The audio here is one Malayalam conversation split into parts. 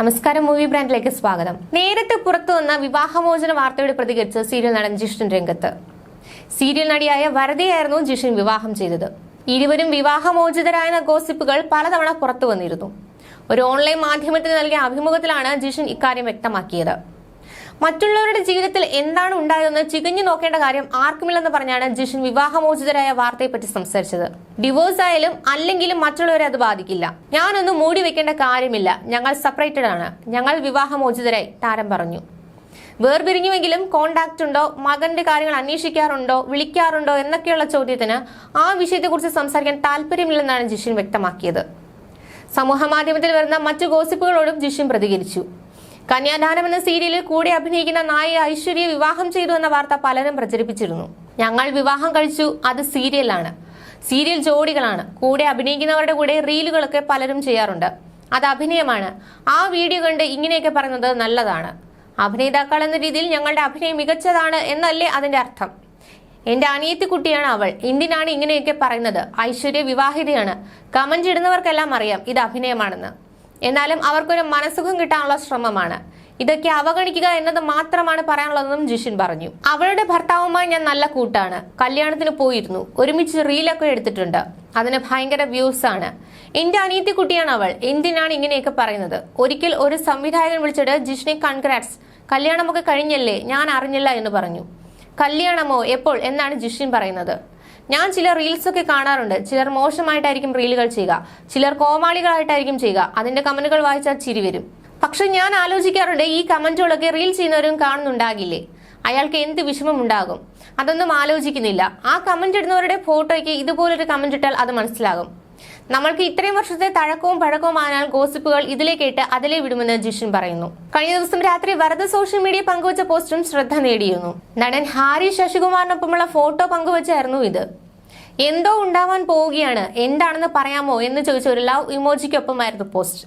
നമസ്കാരം മൂവി ബ്രാൻഡിലേക്ക് സ്വാഗതം. നേരത്തെ പുറത്തു വന്ന വിവാഹമോചന വാർത്തയോട് പ്രതികരിച്ച് സീരിയൽ നടൻ ജിഷൻ രംഗത്ത്. സീരിയൽ നടിയായ വരതയായിരുന്നു ജിഷൻ വിവാഹം ചെയ്തത്. ഇരുവരും വിവാഹമോചിതരായെന്ന ഗോസിപ്പുകൾ പലതവണ പുറത്തു വന്നിരുന്നു. ഒരു ഓൺലൈൻ മാധ്യമത്തിന് നൽകിയ അഭിമുഖത്തിലാണ് ജിഷൻ ഇക്കാര്യം വ്യക്തമാക്കിയത്. മറ്റുള്ളവരുടെ ജീവിതത്തിൽ എന്താണ് ഉണ്ടായതെന്ന് ചികഞ്ഞു നോക്കേണ്ട കാര്യം ആർക്കുമില്ലെന്ന് പറഞ്ഞാണ് ജിഷൻ വിവാഹമോചിതരായ വാർത്തയെപ്പറ്റി സംസാരിച്ചത്. ഡിവോഴ്സ് ആയാലും അല്ലെങ്കിലും മറ്റുള്ളവരെ അത് ബാധിക്കില്ല. ഞാനൊന്നും മൂടി വെക്കേണ്ട കാര്യമില്ല. ഞങ്ങൾ സെപ്പറേറ്റഡ് ആണ്. ഞങ്ങൾ വിവാഹമോചിതരായി താരം പറഞ്ഞു. വേർപിരിഞ്ഞുവെങ്കിലും കോണ്ടാക്ട് ഉണ്ടോ? മകന്റെ കാര്യങ്ങൾ അന്വേഷിക്കാറുണ്ടോ? വിളിക്കാറുണ്ടോ? എന്നൊക്കെയുള്ള ചോദ്യത്തിന് ആ വിഷയത്തെക്കുറിച്ച് സംസാരിക്കാൻ താല്പര്യമില്ലെന്നാണ് ജിഷിൻ വ്യക്തമാക്കിയത്. സമൂഹ മാധ്യമത്തിൽ വരുന്ന മറ്റു ഗോസിപ്പുകളോടും ജിഷിൻ പ്രതികരിച്ചു. കന്യാദാനം എന്ന സീരിയലിൽ കൂടെ അഭിനയിക്കുന്ന നായിക ഐശ്വര്യ വിവാഹം ചെയ്തു എന്ന വാർത്ത പലരും പ്രചരിപ്പിച്ചിരുന്നു. ഞങ്ങൾ വിവാഹം കഴിച്ചു അത് സീരിയലാണ്. സീരിയൽ ജോഡികളാണ്. കൂടെ അഭിനയിക്കുന്നവരുടെ കൂടെ റീലുകളൊക്കെ പലരും ചെയ്യാറുണ്ട്. അത് അഭിനയമാണ്. ആ വീഡിയോ കണ്ട് ഇങ്ങനെയൊക്കെ പറയുന്നത് നല്ലതാണ്. അഭിനേതാക്കൾ എന്ന രീതിയിൽ ഞങ്ങളുടെ അഭിനയം മികച്ചതാണ് എന്നല്ലേ അതിന്റെ അർത്ഥം. എന്റെ അനിയത്തി കുട്ടിയാണ് അവൾ. എന്തിനാണ് ഇങ്ങനെയൊക്കെ പറയുന്നത്? ഐശ്വര്യ വിവാഹിതയാണ്. കമന്റ് ഇടുന്നവർക്കെല്ലാം അറിയാം ഇത് അഭിനയമാണെന്ന്. എന്നാലും അവർക്കൊരു മനസ്സുഖം കിട്ടാനുള്ള ശ്രമമാണ്. ഇതൊക്കെ അവഗണിക്കുക എന്നത് മാത്രമാണ് പറയാനുള്ളതെന്നും ജിഷിൻ പറഞ്ഞു. അവളുടെ ഭർത്താവുമായി ഞാൻ നല്ല കൂട്ടാണ്. കല്യാണത്തിന് പോയിരുന്നു. ഒരുമിച്ച് റീലൊക്കെ എടുത്തിട്ടുണ്ട്. അതിന് ഭയങ്കര വ്യൂസ് ആണ്. എന്റെ അനിയത്തി കുട്ടിയാണ് അവൾ. എന്തിനാണ് ഇങ്ങനെയൊക്കെ പറയുന്നത്? ഒരിക്കൽ ഒരു സംവിധായകൻ വിളിച്ചിട്ട് ജിഷിനെ കൺഗ്രാറ്റ്സ് കല്യാണമൊക്കെ കഴിഞ്ഞല്ലേ? ഞാൻ അറിഞ്ഞില്ല എന്ന് പറഞ്ഞു. കല്യാണമോ? എപ്പോൾ? എന്നാണ് ജിഷിൻ പറയുന്നത്. ഞാൻ ചില റീൽസ് ഒക്കെ കാണാറുണ്ട്. ചിലർ മോശമായിട്ടായിരിക്കും റീലുകൾ ചെയ്യുക. ചിലർ കോമാളികളായിട്ടായിരിക്കും ചെയ്യുക. അതിന്റെ കമന്റുകൾ വായിച്ചാൽ ചിരി വരും. പക്ഷെ ഞാൻ ആലോചിക്കാറുണ്ട് ഈ കമന്റുകളൊക്കെ റീൽ ചെയ്യുന്നവരും കാണുന്നുണ്ടാകില്ലേ? അയാൾക്ക് എന്ത് വിഷമം ഉണ്ടാകും? അതൊന്നും ആലോചിക്കുന്നില്ല. ആ കമന്റ് ഇടുന്നവരുടെ ഫോട്ടോയ്ക്ക് ഇതുപോലൊരു കമന്റ് ഇട്ടാൽ അത് മനസ്സിലാകും. നമ്മൾക്ക് ഇത്രയും വർഷത്തെ തഴക്കവും പഴക്കവും ആനാൽ ഗോസിപ്പുകൾ ഇതിലേ കേട്ട് അതിലെ വിടുമെന്ന് ജിഷിൻ പറയുന്നു. കഴിഞ്ഞ ദിവസം രാത്രി വരദ സോഷ്യൽ മീഡിയ പങ്കുവച്ച പോസ്റ്റും ശ്രദ്ധ നേടിയിരുന്നു. നടൻ ഹാരി ശശികുമാറിനൊപ്പമുള്ള ഫോട്ടോ പങ്കുവച്ചായിരുന്നു ഇത്. എന്തോ ഉണ്ടാവാൻ പോവുകയാണ് എന്താണെന്ന് പറയാമോ എന്ന് ചോദിച്ച ഒരു ലവ് ഇമോജിക്കൊപ്പമായിരുന്നു പോസ്റ്റ്.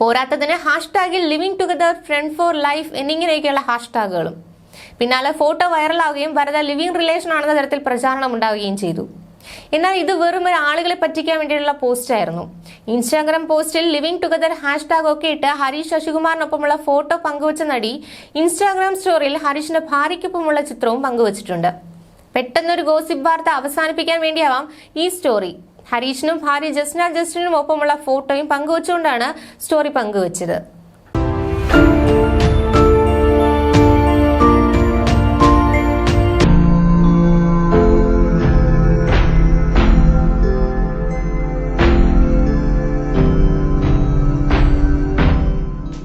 പോരാത്തതിന് ഹാഷ്ടാഗിൽ living together friend for life എന്നിങ്ങനെയൊക്കെയുള്ള ഹാഷ്ടാഗുകളും. പിന്നാലെ ഫോട്ടോ വൈറലാവുകയും വരദ ലിവിംഗ് റിലേഷൻ ആണെന്ന തരത്തിൽ പ്രചാരണം ഉണ്ടാവുകയും ചെയ്തു. എന്നാൽ ഇത് വെറും ഒരു ആളുകളെ പറ്റിക്കാൻ വേണ്ടിയുള്ള പോസ്റ്റ് ആയിരുന്നു. ഇൻസ്റ്റാഗ്രാം പോസ്റ്റിൽ ലിവിംഗ് ടുഗദർ ഹാഷ്ടാഗ് ഒക്കെ ഇട്ട് ഹരീഷ് ശശികുമാറിനൊപ്പമുള്ള ഫോട്ടോ പങ്കുവച്ച നടി ഇൻസ്റ്റാഗ്രാം സ്റ്റോറിയിൽ ഹരീഷിന്റെ ഭാര്യയ്ക്കൊപ്പമുള്ള ചിത്രവും പങ്കുവച്ചിട്ടുണ്ട്. പെട്ടെന്നൊരു ഗോസിപ്പ് വാർത്ത അവസാനിപ്പിക്കാൻ വേണ്ടിയാവാം ഈ സ്റ്റോറി ഹരീഷിനും ഭാര്യ ജസ്ന ജസ്റ്റിനും ഒപ്പമുള്ള ഫോട്ടോയും പങ്കുവച്ചുകൊണ്ടാണ് സ്റ്റോറി പങ്കുവച്ചത്.